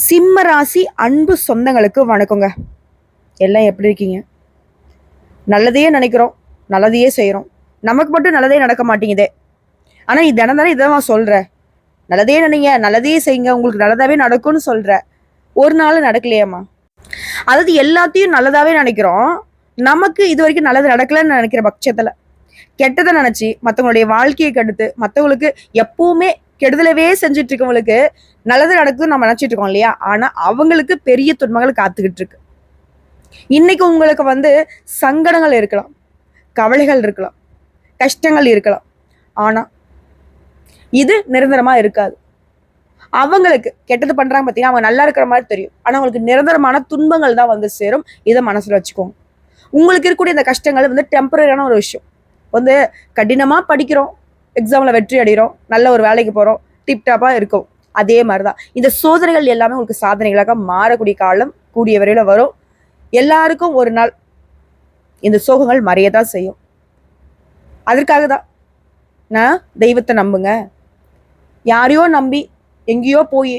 சிம்ம ராசி அன்பு சொந்தங்களுக்கு வணக்கங்க. எல்லாம் எப்படி இருக்கீங்க? நல்லதையே நினைக்கிறோம் நல்லதையே செய்கிறோம் நமக்கு மட்டும் நல்லதே நடக்க மாட்டேங்குதே. ஆனால் இது தினம் தானே இதை நான் சொல்கிறேன் நல்லதே நினைங்க நல்லதையே செய்யுங்க. உங்களுக்கு நல்லதாகவே நடக்கும்னு சொல்கிற ஒரு நாள் நடக்கலையாம்மா. அதாவது எல்லாத்தையும் நல்லதாகவே நினைக்கிறோம். நமக்கு இது வரைக்கும் நல்லது நடக்கலன்னு நினைக்கிற பட்சத்தில் கெட்டதை நினச்சி மற்றவங்களுடைய வாழ்க்கையை கெடுத்து மற்றவங்களுக்கு எப்பவுமே கெடுதலவே செஞ்சுட்டு இருக்கவங்களுக்கு நல்லது நடக்குதுன்னு நம்ம நினச்சிட்டு இருக்கோம் இல்லையா? ஆனால் அவங்களுக்கு பெரிய துன்பங்கள் காத்துக்கிட்டு இருக்கு. இன்னைக்கு உங்களுக்கு வந்து சங்கடங்கள் இருக்கலாம் கவலைகள் இருக்கலாம் கஷ்டங்கள் இருக்கலாம். ஆனால் இது நிரந்தரமாக இருக்காது. அவங்களுக்கு கெட்டது பண்ணுறாங்க பார்த்தீங்கன்னா அவங்க நல்லா இருக்கிற மாதிரி தெரியும். ஆனால் அவங்களுக்கு நிரந்தரமான துன்பங்கள் தான் வந்து சேரும். இதை மனசில் வச்சுக்கோங்க. உங்களுக்கு இருக்கக்கூடிய இந்த கஷ்டங்கள் வந்து டெம்பரரியான ஒரு விஷயம். வந்து கடினமாக படிக்கிறோம் எக்ஸாமில் வெற்றி அடைகிறோம் நல்ல ஒரு வேலைக்கு போகிறோம் டிப்டாப்பாக இருக்கும். அதே மாதிரிதான். இந்த சோதனைகள் எல்லாமே உங்களுக்கு சாதனைகளாக மாறக்கூடிய காலம் கூடிய வரையில வரும். எல்லாருக்கும் ஒரு நாள் இந்த சோகங்கள் மறையதான் செய்யும். அதற்காக தான் நான் தெய்வத்தை நம்புங்க. யாரையோ நம்பி எங்கேயோ போய்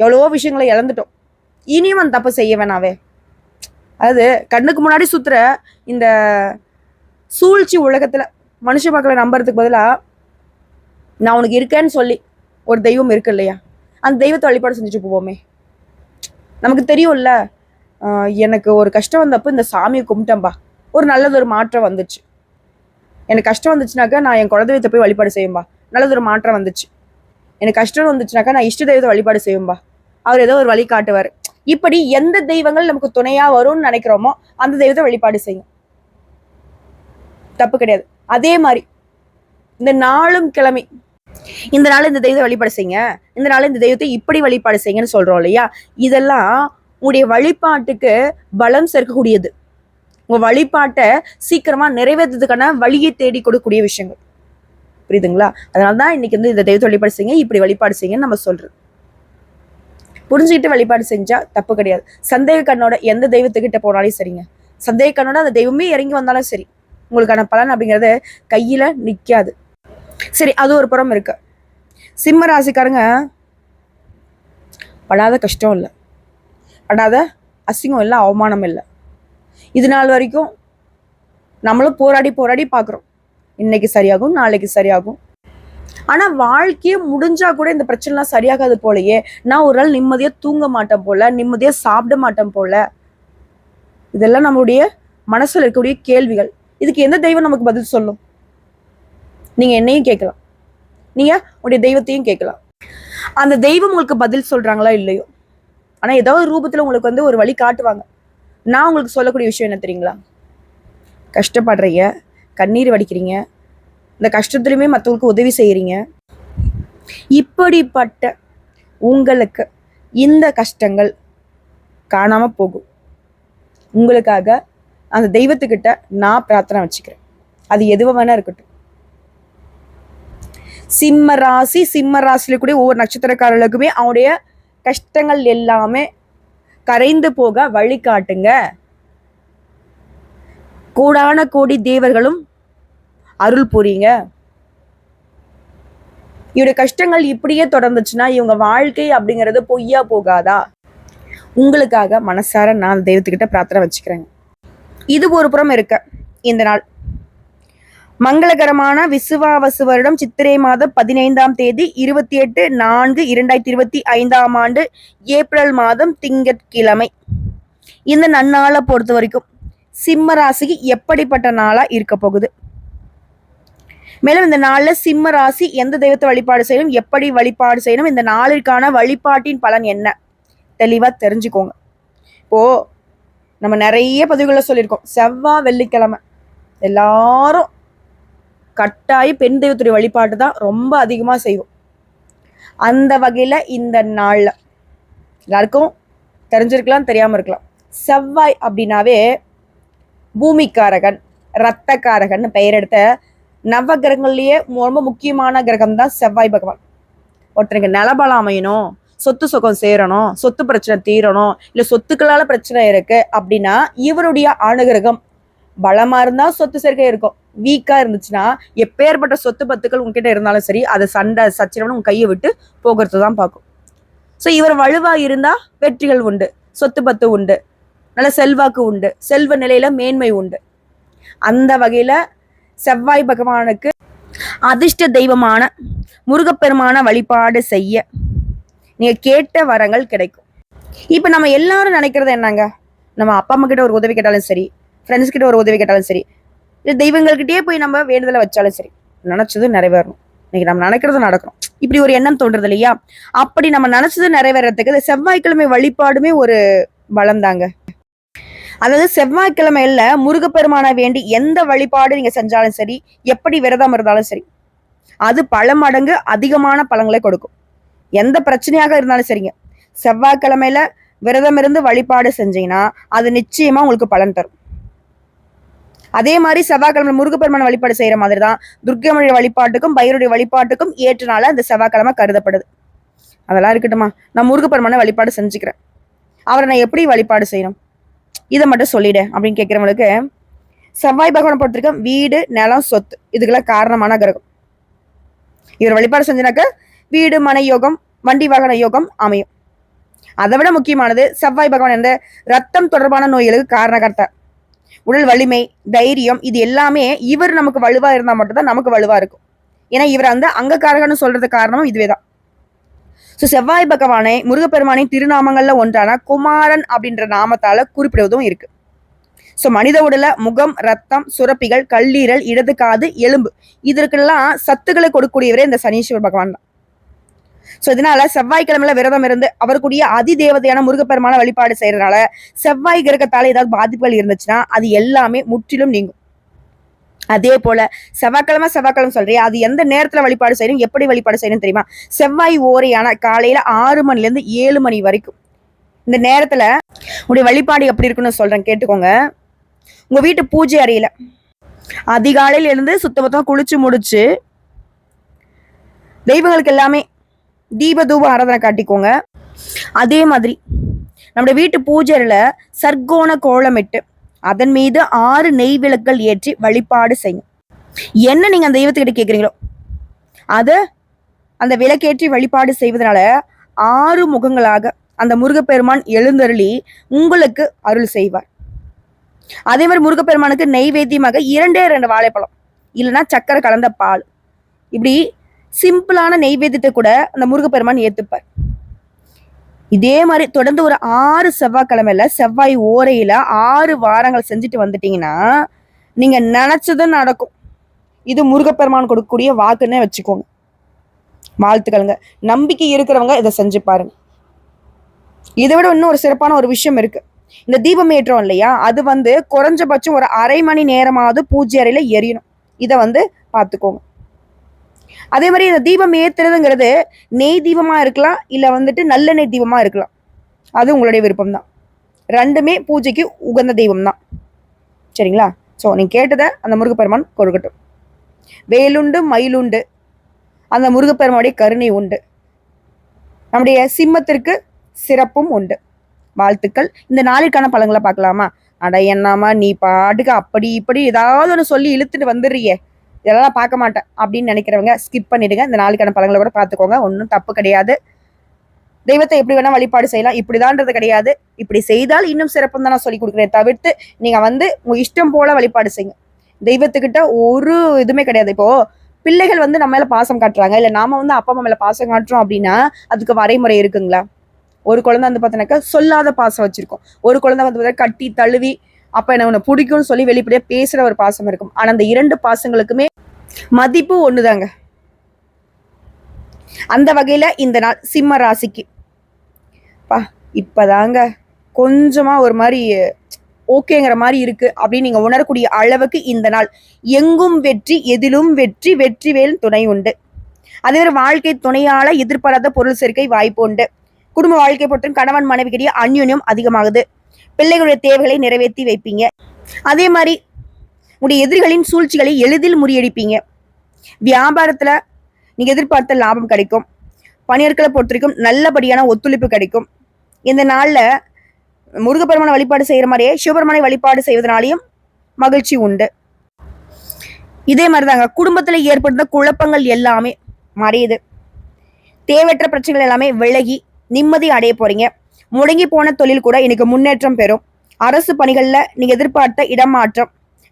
எவ்வளவோ விஷயங்களை இழந்துட்டோம். இனியும் அந்த தப்பு செய்ய வேணாவே அதாவது கண்ணுக்கு முன்னாடி சுற்றுற இந்த சூழ்ச்சி உலகத்தில் மனுஷ மக்களை நம்புறதுக்கு பதிலாக நான் உனக்கு இருக்கேன்னு சொல்லி ஒரு தெய்வம் இருக்கு இல்லையா? அந்த தெய்வத்தை வழிபாடு செஞ்சுட்டு போவோமே. நமக்கு தெரியும்ல எனக்கு ஒரு கஷ்டம் வந்தப்போ இந்த சாமியை கும்பிட்டேன்பா. ஒரு நல்லது ஒரு மாற்றம் வந்துச்சு. எனக்கு கஷ்டம் வந்துச்சுனாக்கா நான் என் குலதெய்வத்தை போய் வழிபாடு செய்யும்பா நல்லது ஒரு மாற்றம் வந்துச்சு. எனக்கு கஷ்டம் வந்துச்சுனாக்கா நான் இஷ்ட தெய்வத்தை வழிபாடு செய்யும்பா அவர் ஏதோ ஒரு வழி காட்டுவார். இப்படி எந்த தெய்வங்கள் நமக்கு துணையா வரும்னு நினைக்கிறோமோ அந்த தெய்வத்தை வழிபாடு செய்யும். தப்பு கிடையாது. அதே மாதிரி இந்த நாளும் கிழமை இந்த நாள் இந்த தெய்வத்தை வழிபாடு செய்யுங்க. இந்த நாள் இந்த தெய்வத்தை இப்படி வழிபாடு செய்யுங்கன்னு சொல்றோம் இல்லையா? இதெல்லாம் உங்களுடைய வழிபாட்டுக்கு பலம் சேர்க்கக்கூடியது. உங்க வழிபாட்டை சீக்கிரமா நிறைவேற்றதுக்கான வழியை தேடி கொடுக்கக்கூடிய விஷயங்கள். புரியுதுங்களா? அதனாலதான் இன்னைக்கு வந்து இந்த தெய்வத்தை வழிபாடு செய்யுங்க இப்படி வழிபாடு செய்யுங்கன்னு நம்ம சொல்றோம். புரிஞ்சுக்கிட்டு வழிபாடு செஞ்சா தப்பு கிடையாது. சந்தேக கண்ணோட எந்த தெய்வத்துக்கிட்ட போனாலும் சரிங்க. சந்தேக கண்ணோட அந்த தெய்வமே இறங்கி வந்தாலும் சரி. உங்களுக்கான பலன் அப்படிங்கிறது கையில நிக்காது. சரி அது ஒரு புறம் இருக்கு. சிம்ம ராசிக்காரங்க படாத கஷ்டம் இல்லை. படாத அசிங்கம் இல்லை அவமானம் இல்லை. இது நாள் வரைக்கும் நம்மளும் போராடி போராடி பார்க்குறோம் இன்னைக்கு சரியாகும் நாளைக்கு சரியாகும். ஆனால் வாழ்க்கையே முடிஞ்சா கூட இந்த பிரச்சனைலாம் சரியாகாது போலயே. நான் ஒரு நாள் நிம்மதியாக தூங்க மாட்டேன் போல நிம்மதியாக சாப்பிட மாட்டேன் போல. இதெல்லாம் நம்மளுடைய மனசில் இருக்கக்கூடிய கேள்விகள். இதுக்கு எந்த தெய்வம் நமக்கு பதில் சொல்லும்? நீங்கள் என்னையும் கேட்கலாம். நீங்கள் உடைய தெய்வத்தையும் கேட்கலாம். அந்த தெய்வம் உங்களுக்கு பதில் சொல்கிறாங்களா இல்லையோ? ஆனால் ஏதாவது ரூபத்தில் உங்களுக்கு வந்து ஒரு வழி காட்டுவாங்க. நான் உங்களுக்கு சொல்லக்கூடிய விஷயம் என்ன தெரியுங்களா? கஷ்டப்படுறீங்க கண்ணீர் வடிக்கிறீங்க இந்த கஷ்டத்துலையுமே மற்றவங்களுக்கு உதவி செய்கிறீங்க இப்படிப்பட்ட உங்களுக்கு இந்த கஷ்டங்கள் காணாமல் போகும். உங்களுக்காக அந்த தெய்வத்துக்கிட்ட நான் பிரார்த்தனை வச்சுக்கிறேன். அது எதுவாக வேணா இருக்கட்டும். சிம்ம ராசி சிம்ம ராசியில கூட ஒவ்வொரு நட்சத்திரக்காரர்களுக்குமே அவனுடைய கஷ்டங்கள் எல்லாமே கரைந்து போக வழிகாட்டுங்க கோடான கோடி தேவர்களும் அருள் புரியுங்க. இவருடைய கஷ்டங்கள் இப்படியே தொடர்ந்துச்சுன்னா இவங்க வாழ்க்கை அப்படிங்கிறது பொய்யா போகாதா? உங்களுக்காக மனசார நான் தெய்வத்துக்கிட்ட பிரார்த்தனை வச்சுக்கிறேங்க. இது ஒரு புறம் இருக்க. இந்த நாள் மங்களகரமான விசுவாவசு வருடம் சித்திரை மாதம் பதினைந்தாம் தேதி இருபத்தி எட்டு நான்கு இரண்டாயிரத்தி இருபத்தி ஐந்தாம் ஆண்டு ஏப்ரல் மாதம் திங்கட்கிழமை. இந்த நன்னாளை பொறுத்த வரைக்கும் சிம்ம ராசிக்கு எப்படிப்பட்ட நாளா இருக்க போகுது? மேலும் இந்த நாளில் சிம்ம ராசி எந்த தெய்வத்தை வழிபாடு செய்யணும் எப்படி வழிபாடு செய்யணும் இந்த நாளிற்கான வழிபாட்டின் பலன் என்ன? தெளிவாக தெரிஞ்சுக்கோங்க. இப்போ நம்ம நிறைய பதிவுகளை சொல்லியிருக்கோம். செவ்வாய் வெள்ளிக்கிழமை. எல்லாரும் கட்டாய பெண் தெய்வத்துடைய வழிபாட்டு தான் ரொம்ப அதிகமாக செய்வோம். அந்த வகையில் இந்த நாளில் எல்லாருக்கும் தெரிஞ்சிருக்கலாம் தெரியாமல் இருக்கலாம். செவ்வாய் அப்படின்னாவே பூமிக்காரகன் ரத்தக்காரகன் பெயர் எடுத்த நவ ரொம்ப முக்கியமான கிரகம் தான் செவ்வாய் பகவான். ஒருத்தருக்கு நிலபலம் அமையணும் சொத்து சுகம் சேரணும் சொத்து பிரச்சனை தீரணும் இல்லை சொத்துக்களால் பிரச்சனை இருக்குது அப்படின்னா இவருடைய அனுகிரகம் பலமா இருந்தா சொத்து சேர்க்கை இருக்கும். வீக்கா இருந்துச்சுன்னா எப்பேற்பட்ட சொத்து பத்துக்கள் உங்ககிட்ட இருந்தாலும் சரி அதை சண்டை சச்சரவுன்னு உங்க கையை விட்டு போகிறது தான் பார்க்கும். ஸோ இவர் வலுவா இருந்தா வெற்றிகள் உண்டு சொத்து பத்து உண்டு நல்ல செல்வாக்கு உண்டு செல்வ நிலையில மேன்மை உண்டு. அந்த வகையில செவ்வாய் பகவானுக்கு அதிர்ஷ்ட தெய்வமான முருகப்பெருமான வழிபாடு செய்ய நீங்க கேட்ட வரங்கள் கிடைக்கும். இப்போ நம்ம எல்லாரும் நினைக்கிறது என்னங்க? நம்ம அப்பா அம்மா கிட்ட ஒரு உதவி கேட்டாலும் சரி ஃப்ரெண்ட்ஸ் கிட்ட ஒரு உதவி கேட்டாலும் சரி இல்லை தெய்வங்கள்கிட்டயே போய் நம்ம வேண்டுதலை வச்சாலும் சரி நினச்சது நிறைவேறணும். இன்னைக்கு நம்ம நினைக்கிறது நடக்கும் இப்படி ஒரு எண்ணம் தோன்றது இல்லையா? அப்படி நம்ம நினைச்சது நிறைவேறதுக்கு இந்த செவ்வாய்க்கிழமை வழிபாடுமே ஒரு பலம் தாங்க அதாவது செவ்வாய்க்கிழமையில முருகப்பெருமானை வேண்டி எந்த வழிபாடு நீங்க செஞ்சாலும் சரி எப்படி விரதம் இருந்தாலும் சரி அது பல மடங்கு அதிகமான பலங்களை கொடுக்கும். எந்த பிரச்சனையாக இருந்தாலும் சரிங்க. செவ்வாய்க்கிழமையில விரதம் இருந்து வழிபாடு செஞ்சீங்கன்னா அது நிச்சயமா உங்களுக்கு பலன் தரும். அதே மாதிரி செவ்வாய்க்கிழமை முருகப்பெருமான வழிபாடு செய்யற மாதிரி தான் துர்க்கமணி வழிபாட்டுக்கும் பைரனுடைய வழிபாட்டுக்கும் ஏற்ற நாள அந்த செவ்வாய்க்கிழமை கருதப்படுது. அதெல்லாம் இருக்கட்டுமா நான் முருகப்பெருமான வழிபாடு செஞ்சுக்கிறேன். அவரை நான் எப்படி வழிபாடு செய்யணும்? இதை மட்டும் சொல்லிடு அப்படின்னு கேட்குறவங்களுக்கு செவ்வாய் பகவானை பொறுத்திருக்க வீடு நிலம் சொத்து இதுக்கெல்லாம் காரணமான கிரகம். இவர் வழிபாடு செஞ்சினாக்க வீடு மனை யோகம் வண்டி வாகன யோகம் அமையும். அதை விட முக்கியமானது செவ்வாய் பகவான் என்ற ரத்தம் தொடர்பான நோய்களுக்கு காரணகர்த்தா உடல் வலிமை தைரியம் இது எல்லாமே இவர் நமக்கு வலுவா இருந்தா மட்டும்தான் நமக்கு வலுவா இருக்கும். ஏன்னா இவர் அந்த அங்கக்காரகன்னு சொல்றது காரணமும் இதுவே தான் ஸோ செவ்வாய் பகவானை முருகப்பெருமானின் திருநாமங்கள்ல ஒன்றான குமாரன் அப்படின்ற நாமத்தால குறிப்பிடுவதும் இருக்கு. ஸோ மனித உடல முகம் ரத்தம் சுரப்பிகள் கல்லீரல் இடது காது எலும்பு இதற்கெல்லாம் சத்துக்களை கொடுக்கக்கூடியவரே இந்த சனீஸ்வர பகவான் தான். ஸோ இதனால செவ்வாய்க்கிழமையில விரதம் இருந்து அவருக்குரிய அதி தேவதையான முருகப்பெருமான வழிபாடு செய்யறதுனால செவ்வாய் கிரகத்தால ஏதாவது பாதிப்புகள் இருந்துச்சுன்னா அது எல்லாமே முற்றிலும் நீங்கும். அதே போல செவ்வாய்க்கிழமை செவ்வாய்க்கிழமை சொல்றியா அது எந்த நேரத்துல வழிபாடு செய்யணும் எப்படி வழிபாடு செய்யணும் தெரியுமா? செவ்வாய் ஓரையான காலையில ஆறு மணில இருந்து ஏழு மணி வரைக்கும். இந்த நேரத்துல உடைய வழிபாடு எப்படி இருக்குன்னு சொல்றேன் கேட்டுக்கோங்க. உங்க வீட்டு பூஜை அறையில அதிகாலையில இருந்து சுத்தபத்தமா குளிச்சு முடிச்சு தெய்வங்களுக்கு எல்லாமே தீப தூப ஆராதனை காட்டிக்கோங்க. அதே மாதிரி நம்முடைய வீட்டு பூஜையில் சர்க்கோண கோலமிட்டு அதன் மீது ஆறு நெய் விளக்குகள் ஏற்றி வழிபாடு செய்யும். என்ன நீங்கள் அந்த தெய்வத்துக்கிட்ட கேட்குறீங்களோ அதை அந்த விளக்கேற்றி வழிபாடு செய்வதனால ஆறு முகங்களாக அந்த முருகப்பெருமான் எழுந்தருளி உங்களுக்கு அருள் செய்வார். அதே மாதிரி முருகப்பெருமானுக்கு நெய்வேத்தியமாக இரண்டே ரெண்டு வாழைப்பழம் இல்லைன்னா சக்கரை கலந்த பால். இப்படி சிம்பிளான நெய்வேத்தியத்தை கூட அந்த முருகப்பெருமான் ஏத்துப்பார். இதே மாதிரி தொடர்ந்து ஒரு ஆறு செவ்வாய்க்கிழமையில செவ்வாய் ஓரையில ஆறு வாரங்கள் செஞ்சுட்டு வந்துட்டீங்கன்னா நீங்க நினைச்சதும் நடக்கும். இது முருகப்பெருமான் கொடுக்கக்கூடிய வாக்குன்னே வச்சுக்கோங்க. வாழ்த்துக்கள்ங்க. நம்பிக்கை இருக்கிறவங்க இதை செஞ்சு பாருங்க. இதை விட இன்னும் ஒரு சிறப்பான ஒரு விஷயம் இருக்கு. இந்த தீபம் ஏற்றம் இல்லையா? அது வந்து குறைஞ்சபட்சம் ஒரு அரை மணி நேரமாவது பூஜை அறையில எரியணும். இதை வந்து பார்த்துக்கோங்க. அதே மாதிரி இந்த தீபம் ஏத்துறதுங்கிறது நெய் தீபமா இருக்கலாம் இல்ல வந்துட்டு நல்லெண்ணெய் தீபமா இருக்கலாம். அது உங்களுடைய விருப்பம் தான் ரெண்டுமே பூஜைக்கு உகந்த தெய்வம் தான் சரிங்களா? ஸோ நீ கேட்டதை அந்த முருகப்பெருமான் கொடுக்கட்டும். வேலுண்டு மயிலுண்டு அந்த முருகப்பெருமானுடைய கருணை உண்டு. நம்முடைய சிம்மத்திற்கு சிறப்பும் உண்டு. வாழ்த்துக்கள். இந்த நாளிற்கான பழங்களை பார்க்கலாமா? அட என்னம்மா நீ பாட்டுக்கு அப்படி இப்படி ஏதாவது ஒன்று சொல்லி இழுத்துட்டு வந்துடுறியே. இதெல்லாம் பார்க்க மாட்டேன் அப்படின்னு நினைக்கிறவங்க ஸ்கிப் பண்ணிடுங்க. இந்த நாளுக்கான பழங்களை கூட பார்த்துக்கோங்க. ஒன்றும் தப்பு கிடையாது. தெய்வத்தை எப்படி வேணா வழிபாடு செய்யலாம். இப்படிதான்றது கிடையாது. இப்படி செய்தால் இன்னும் சிறப்பு தான் நான் சொல்லி கொடுக்குறேன். தவிர்த்து நீங்க வந்து உங்க இஷ்டம் போல வழிபாடு செய்யுங்க. தெய்வத்துக்கிட்ட ஒரு இதுவுமே கிடையாது. இப்போ பிள்ளைகள் வந்து நம்ம மேல பாசம் காட்டுறாங்க. இல்ல நாம வந்து அப்பா அம்மா மேல பாசம் காட்டுறோம் அப்படின்னா அதுக்கு வரைமுறை இருக்குங்களா? ஒரு குழந்தை வந்து பார்த்தீங்கன்னாக்கா சொல்லாத பாசம் வச்சிருக்கோம். ஒரு குழந்தை வந்து பார்த்தா கட்டி தழுவி அப்ப என்ன உன்னை பிடிக்கும்னு சொல்லி வெளிப்படையா பேசுற ஒரு பாசம் இருக்கும். ஆனா அந்த இரண்டு பாசங்களுக்குமே மதிப்பு ஒண்ணுதாங்க. அந்த வகையில இந்த நாள் சிம்ம ராசிக்கு. பா இப்பதாங்க கொஞ்சமா ஒரு மாதிரி ஓகேங்கிற மாதிரி இருக்கு அப்படின்னு நீங்க உணரக்கூடிய அளவுக்கு இந்த நாள் எங்கும் வெற்றி எதிலும் வெற்றி வெற்றி வேல் துணை உண்டு. அதே மாதிரி வாழ்க்கை துணையால எதிர்பாராத பொருள் சேர்க்கை வாய்ப்பு உண்டு. குடும்ப வாழ்க்கை பொறுத்தும் கணவன் மனைவிக்கிடையே அந்யோன்யம் அதிகமாகுது. பிள்ளைகளுடைய தேவைகளை நிறைவேற்றி வைப்பீங்க. அதே மாதிரி உங்களுடைய எதிரிகளின் சூழ்ச்சிகளை எளிதில் முறியடிப்பீங்க. வியாபாரத்தில் நீங்கள் எதிர்பார்த்த லாபம் கிடைக்கும். பணியாட்களை பொறுத்த வரைக்கும் நல்லபடியான ஒத்துழைப்பு கிடைக்கும். இந்த நாளில் முருகப்பெருமான வழிபாடு செய்கிற மாதிரியே சிவபெருமானை வழிபாடு செய்வதனாலையும் மகிழ்ச்சி உண்டு. இதே மாதிரி தாங்க குடும்பத்தில் ஏற்படுத்த குழப்பங்கள் எல்லாமே மறையுது. தேவையற்ற பிரச்சனைகள் எல்லாமே விலகி நிம்மதி அடைய போகிறீங்க முடங்கி போன தொழில் கூட இன்னைக்கு முன்னேற்றம் பெறும். அரசு பணிகளில் நீங்க எதிர்பார்த்த இடமாற்றம்.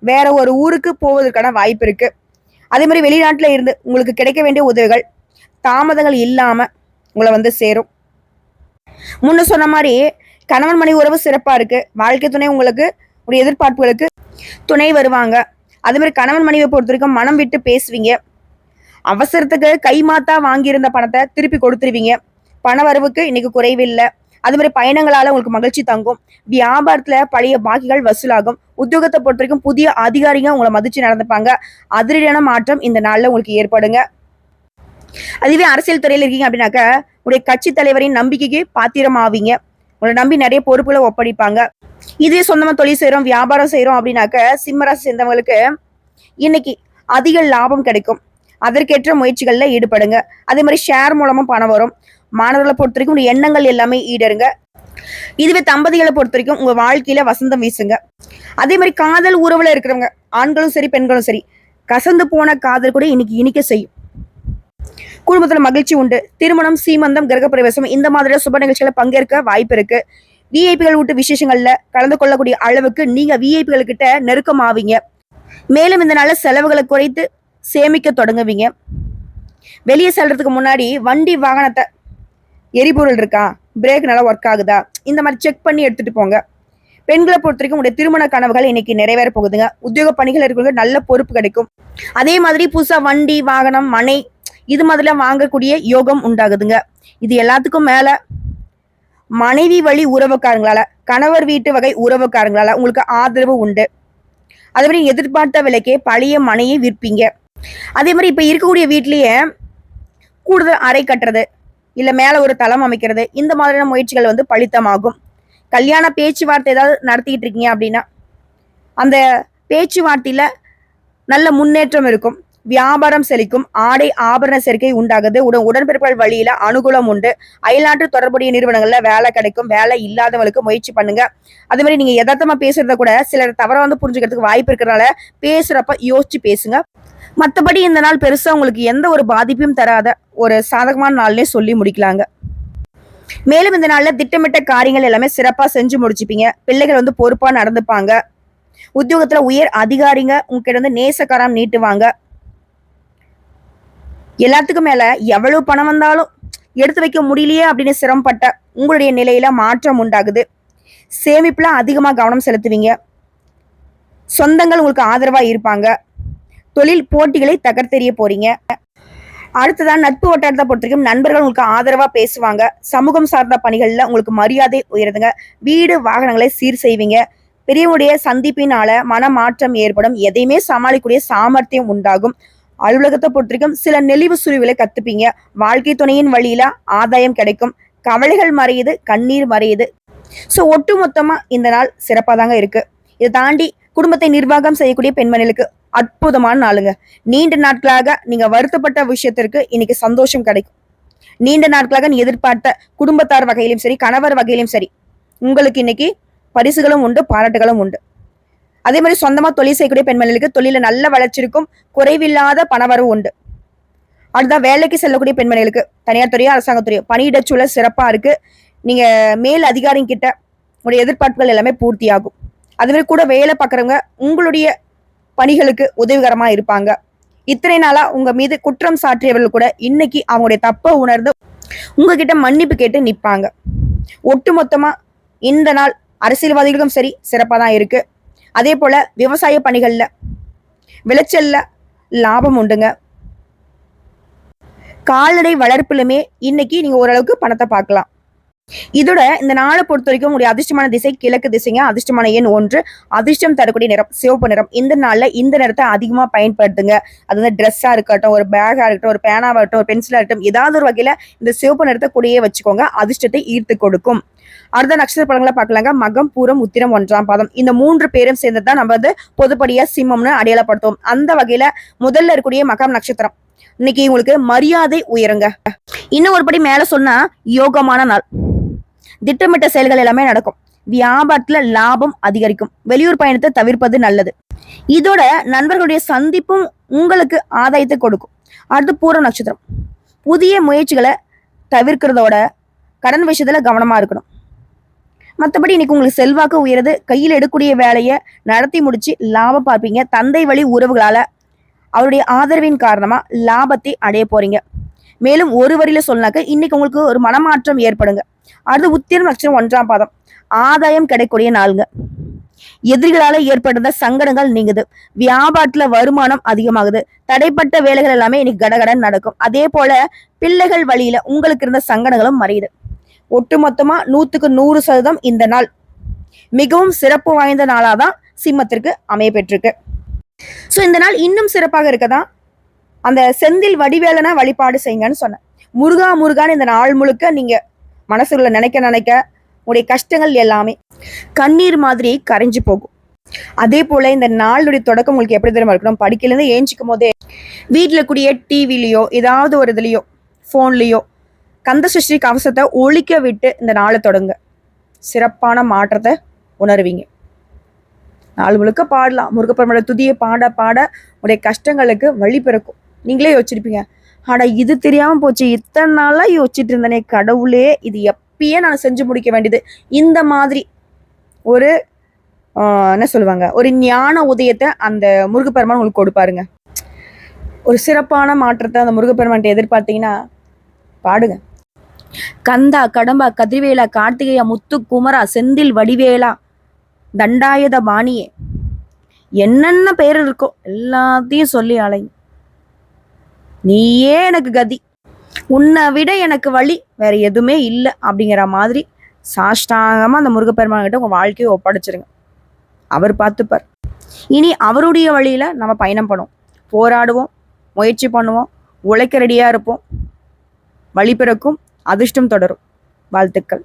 வேற ஒரு ஊருக்கு போவதற்கான வாய்ப்பு இருக்கு. அதே மாதிரி வெளிநாட்டில் இருந்து உங்களுக்கு கிடைக்க வேண்டிய உதவிகள் தாமதங்கள் இல்லாம உங்களை வந்து சேரும். முன்ன சொன்ன மாதிரி கணவன் மனைவி உறவு சிறப்பா இருக்கு. வாழ்க்கை துணை உங்களுக்கு உடைய எதிர்பார்ப்புகளுக்கு துணை வருவாங்க. அதே மாதிரி கணவன் மனைவியை பொறுத்த வரைக்கும் மனம் விட்டு பேசுவீங்க. அவசரத்துக்கு கைமாத்தா வாங்கியிருந்த பணத்தை திருப்பி கொடுத்துருவீங்க. பண வரவுக்கு இன்னைக்கு குறைவில்லை. அது மாதிரி பயணங்களால உங்களுக்கு மகிழ்ச்சி தங்கும். வியாபாரத்துல பழைய பாக்கிகள் வசூலாகும். உத்தியோகத்தை பொறுத்த வரைக்கும் புதிய அதிகாரிங்க உங்களை மதிச்சு நடந்துப்பாங்க. அதிரடியான மாற்றம் இந்த நாள்ல உங்களுக்கு ஏற்படுங்க. அதுவே அரசியல் துறையில இருக்கீங்க அப்படின்னாக்க உடைய கட்சி தலைவரின் நம்பிக்கைக்கு பாத்திரம் ஆவீங்க உங்களை நம்பி நிறைய பொறுப்புகளை ஒப்படைப்பாங்க. இதே சொந்தமா தொழில் செய்யறோம் வியாபாரம் செய்யறோம் அப்படின்னாக்க சிம்மராசி சேர்ந்தவங்களுக்கு இன்னைக்கு அதிக லாபம் கிடைக்கும். அதற்கேற்ற முயற்சிகள்ல ஈடுபடுங்க. அதே மாதிரி ஷேர் மூலமா பணம் வரும். மாணவர்களை பொறுத்த வரைக்கும் உங்க எண்ணங்கள் எல்லாமே ஈடுங்க இதுவே தம்பதிகளை பொறுத்த வரைக்கும் உங்க வாழ்க்கையில வசந்தம் வீசுங்க. அதே மாதிரி காதல் உறவுல இருக்கிறவங்க ஆண்களும் சரி பெண்களும் சரி கசந்து போன காதல் கூட இன்னைக்கு இனிக்க செய்யும். குடும்பத்துல மகிழ்ச்சி உண்டு திருமணம் சீமந்தம் கிரகப்பிரவேசம் இந்த மாதிரியான சுப நிகழ்ச்சிகளை பங்கேற்க வாய்ப்பு இருக்கு. விஐபிகள் விட்டு விசேஷங்கள்ல கலந்து கொள்ளக்கூடிய அளவுக்கு நீங்க விஐபிகள் கிட்ட நெருக்கமாவீங்க. மேலும் இந்த நாளில் செலவுகளை குறைத்து சேமிக்க தொடங்குவீங்க. வெளியே செல்றதுக்கு முன்னாடி வண்டி வாகனத்தை எரிபொருள் இருக்கா? பிரேக் நல்லா ஒர்க் ஆகுதா? இந்த மாதிரி செக் பண்ணி எடுத்துட்டு போங்க. பெண்களை பொறுத்த வரைக்கும் உங்களுடைய திருமண கனவுகள் இன்னைக்கு நிறைவேற போகுதுங்க. உத்தியோக பணிகள் இருக்கிறவங்க நல்ல பொறுப்பு கிடைக்கும். அதே மாதிரி புதுசா வண்டி வாகனம் மனை இது மாதிரிலாம் வாங்கக்கூடிய யோகம் உண்டாகுதுங்க. இது எல்லாத்துக்கும் மேல மனைவி வழி உறவுக்காரங்களால கணவர் வீட்டு வகை உறவுக்காரங்களால உங்களுக்கு ஆதரவு உண்டு. அதே மாதிரி எதிர்பார்த்த விலைக்கே பழைய மனையை விற்பீங்க. அதே மாதிரி இப்ப இருக்கக்கூடிய வீட்லயே கூடுதல் அறை கட்டுறது இல்ல மேல ஒரு தளம் அமைக்கிறது இந்த மாதிரியான முயற்சிகள் வந்து பலித்தமாகும். கல்யாண பேச்சுவார்த்தை ஏதாவது நடத்திக்கிட்டு இருக்கீங்க அப்படின்னா அந்த பேச்சுவார்த்தையில நல்ல முன்னேற்றம் இருக்கும். வியாபாரம் செழிக்கும். ஆடை ஆபரண சேர்க்கை உண்டாகுது. உடன் உடன்பிறப்புகள் வழியில அனுகூலம் உண்டு. அயல்நாட்டு தொடர்புடைய நிறுவனங்கள்ல வேலை கிடைக்கும். வேலை இல்லாதவங்களுக்கு முயற்சி பண்ணுங்க. அதே மாதிரி நீங்க யதார்த்தமா பேசுறத கூட சிலர் தவற வந்து புரிஞ்சுக்கிறதுக்கு வாய்ப்பு இருக்கிறனால பேசுறப்ப யோசிச்சு பேசுங்க. மற்றபடி இந்த நாள் பெருசா உங்களுக்கு எந்த ஒரு பாதிப்பையும் தராத ஒரு சாதகமான நாள்னே சொல்லி முடிக்கலாங்க. மேலும் இந்த நாள்ல திட்டமிட்ட காரியங்கள் எல்லாமே சிறப்பா செஞ்சு முடிச்சுப்பீங்க. பிள்ளைகள் வந்து பொறுப்பா நடந்துப்பாங்க. உத்தியோகத்துல உயர் அதிகாரிங்க உங்ககிட்ட வந்து நேசக்காரம் நீட்டுவாங்க. எல்லாத்துக்கும் மேல எவ்வளவு பணம் வந்தாலும் எடுத்து வைக்க முடியலையே அப்படின்னு சிரமப்பட்ட உங்களுடைய நிலையில மாற்றம் உண்டாகுது. சேமிப்புல அதிகமா கவனம் செலுத்துவீங்க. சொந்தங்கள் உங்களுக்கு ஆதரவா இருப்பாங்க. தொழில் போட்டிகளை தகர்த்தெறிய போறீங்க. அடுத்ததான் நட்பு வட்டாரத்தை பொறுத்தவரைக்கும் நண்பர்கள் உங்களுக்கு ஆதரவா பேசுவாங்க. சமூகம் சார்ந்த பணிகள்ல உங்களுக்கு மரியாதை உயருதுங்க. வீடு வாகனங்களை சீர் செய்வீங்க. பெரியவங்களுடைய சந்திப்பினால மன மாற்றம் ஏற்படும். எதையுமே சமாளிக்கக்கூடிய சாமர்த்தியம் உண்டாகும். அலுவலகத்தை பொறுத்தவரைக்கும் சில நெளிவு சுருவிகளை கத்துப்பீங்க. வாழ்க்கை துணையின் வழியில ஆதாயம் கிடைக்கும். கவலைகள் மறையுது கண்ணீர் மறையுது. ஸோ ஒட்டு மொத்தமா இந்த நாள் சிறப்பாக தாங்க இருக்கு. இதை தாண்டி குடும்பத்தை நிர்வாகம் செய்யக்கூடிய பெண்மணிகளுக்கு அற்புதமான நாளுங்க. நீண்ட நாட்களாக நீங்க வருத்தப்பட்ட விஷயத்திற்கு இன்னைக்கு சந்தோஷம் கிடைக்கும். நீண்ட நாட்களாக நீ எதிர்பார்த்த குடும்பத்தார் வகையிலும் சரி கணவர் வகையிலும் சரி உங்களுக்கு இன்னைக்கு பரிசுகளும் உண்டு பாராட்டுகளும் உண்டு. அதே மாதிரி சொந்தமா தொழில் செய்யக்கூடிய பெண்மணிகளுக்கு தொழில நல்ல வளர்ச்சி இருக்கும் குறைவில்லாத பணவரவு உண்டு. அடுத்த வேலைக்கு செல்லக்கூடிய பெண்மணிகளுக்கு தனியார் துறையோ அரசாங்கத்துறையோ பணியிட சூழல் சிறப்பா இருக்கு. நீங்க மேல் அதிகாரிங்க கிட்ட உங்களுடைய எதிர்பார்ப்புகள் எல்லாமே பூர்த்தியாகும். ஆகும் மாதிரி கூட வேலை பார்க்குறவங்க உங்களுடைய பணிகளுக்கு உதவிகரமா இருப்பாங்க. இத்தனை நாளா உங்க மீது குற்றம் சாற்றியவர்கள் கூட இன்னைக்கு அவங்களுடைய தப்பை உணர்ந்து உங்ககிட்ட மன்னிப்பு கேட்டு நிற்பாங்க ஒட்டுமொத்தமா இந்த நாள் அரசியல்வாதிகளுக்கும் சரி சிறப்பாக தான் இருக்கு. அதே போல விவசாய பணிகள்ல விளைச்சல்ல லாபம் உண்டுங்க. கால்நடை வளர்ப்பிலுமே இன்னைக்கு நீங்க ஓரளவுக்கு பணத்தை பார்க்கலாம். இதோட இந்த நாளை பொறுத்த வரைக்கும் உங்களுடைய அதிர்ஷ்டமான திசை கிழக்கு திசைங்க. அதிர்ஷ்டமான எண் ஒன்று. அதிர்ஷ்டம் தரக்கூடிய நிறம் சிவப்பு நிறம். இந்த நாள்ல இந்த நிறத்தை அதிகமா பயன்படுத்துங்க. அது வந்து ட்ரெஸ்ஸாக இருக்கட்டும் ஒரு பேக்கா இருக்கட்டும் ஒரு பேனாவாக இருக்கட்டும் ஒரு பென்சிலா இருக்கட்டும் ஏதாவது ஒரு வகையில இந்த சிவப்பு நிறத்தை கூடயே வச்சுக்கோங்க. அதிர்ஷ்டத்தை ஈர்த்து கொடுக்கும். அடுத்த நட்சத்திர படங்களை பார்க்கலாங்க. மகம் பூரம் உத்திரம் ஒன்றாம் பாதம். இந்த மூன்று பேரும் சேர்ந்து தான் நம்ம வந்து பொதுப்படியா சிம்மம்னு அடையாளப்படுத்துவோம். அந்த வகையில முதல்ல இருக்கக்கூடிய மகம் நட்சத்திரம். இன்னைக்கு உங்களுக்கு மரியாதை உயருங்க. இன்னும் ஒரு படி மேல சொன்னா யோகமான நாள். திட்டமிட்ட செயல்கள் எல்லாமே நடக்கும். வியாபாரத்துல லாபம் அதிகரிக்கும். வெளியூர் பயணத்தை தவிர்ப்பது நல்லது. இதோட நண்பர்களுடைய சந்திப்பும் உங்களுக்கு ஆதாயத்தை கொடுக்கும். அடுத்து பூர்வ நட்சத்திரம். புதிய முயற்சிகளை தவிர்க்கிறதோட கடன் விஷயத்துல கவனமா இருக்கணும். மற்றபடி இன்னைக்கு உங்களுக்கு செல்வாக்கு உயருது. கையில் எடுக்கக்கூடிய வேலையை நடத்தி முடிச்சு லாபம் பார்ப்பீங்க. தந்தை வழி உறவுகளால அவருடைய ஆதரவின் காரணமா லாபத்தை அடைய போறீங்க. மேலும் ஒரு வரியில சொன்னாக்க இன்னைக்கு உங்களுக்கு ஒரு மனமாற்றம் ஏற்படுங்க. அடுத்து உத்திரம் நட்சத்திரம் ஒன்றாம் பாதம். ஆதாயம் கிடைக்கூடிய நாளுங்க. எதிரிகளால ஏற்படுத்த சங்கடங்கள் நீங்குது. வியாபாரத்துல வருமானம் அதிகமாகுது. தடைப்பட்ட வேலைகள் எல்லாமே இன்னைக்கு கடகடன் நடக்கும். அதே போல பிள்ளைகள் வழியில உங்களுக்கு இருந்த சங்கடங்களும் மறையுது. ஒட்டுமொத்தமா நூத்துக்கு நூறு சதவீதம் இந்த நாள். மிகவும் சிறப்பு வாய்ந்த நாளாதான் சிம்மத்திற்கு அமைய பெற்றிருக்கு. ஸோ இந்த நாள் இன்னும் சிறப்பாக இருக்கதான் அந்த செந்தில் வடிவேலனா வழிபாடு செய்யுங்கன்னு சொன்னேன். முருகா முருகான்னு இந்த நாள் முழுக்க நீங்க மனசுள்ள நினைக்க நினைக்க உடைய கஷ்டங்கள் எல்லாமே கண்ணீர் மாதிரி கரைஞ்சு போகும். அதே போல இந்த நாளுடைய தொடக்கம் உங்களுக்கு எப்படி தெரியுமா இருக்கணும்? படிக்கலேருந்து ஏஞ்சிக்கும் போதே வீட்டில் கூடிய டிவிலையோ ஏதாவது ஒரு இதுலையோ ஃபோன்லேயோ கந்த சஷ்டி கவசத்தை ஒழிக்க விட்டு இந்த நாளை தொடங்க. சிறப்பான மாற்றத்தை உணர்வீங்க. நாள் முழுக்க பாடலாம். முருகப்பெருமோட துதியை பாட பாட உடைய கஷ்டங்களுக்கு வழி பிறக்கும். நீங்களே யோசிச்சிருப்பீங்க ஆனா இது தெரியாம போச்சு. இத்தனை நாளா யோசிச்சுட்டு இருந்தேனே கடவுளே இது எப்பயே நான் செஞ்சு முடிக்க வேண்டியது. இந்த மாதிரி ஒரு என்ன சொல்லுவாங்க? ஒரு ஞான உதயத்தை அந்த முருகப்பெருமான் உங்களுக்கு கொடுப்பாருங்க. ஒரு சிறப்பான மாற்றத்தை அந்த முருகப்பெருமான்ட்ட எதிர்பார்த்தீங்கன்னா பாடுங்க. கந்தா கடம்பா கதிர்வேலா கார்த்திகேயா முத்து குமரா செந்தில் வடிவேலா தண்டாயுத பாணியே. என்னென்ன பேர் இருக்கோ எல்லாத்தையும் சொல்லி அலைங்க. நீயே எனக்கு கதி. உன்னை விட எனக்கு வழி வேற எதுவுமே இல்லை அப்படிங்கிற மாதிரி சாஷ்டாங்கமாக அந்த முருகப்பெருமான் கிட்ட உங்கள் வாழ்க்கையை ஒப்படைச்சிருங்க. அவர் பார்த்துப்பார். இனி அவருடைய வழியில் நம்ம பயணம் பண்ணுவோம். போராடுவோம் முயற்சி பண்ணுவோம் உழைக்க ரெடியாக இருப்போம். வழி பிறக்கும் அதிர்ஷ்டம் தொடரும். வாழ்த்துக்கள்.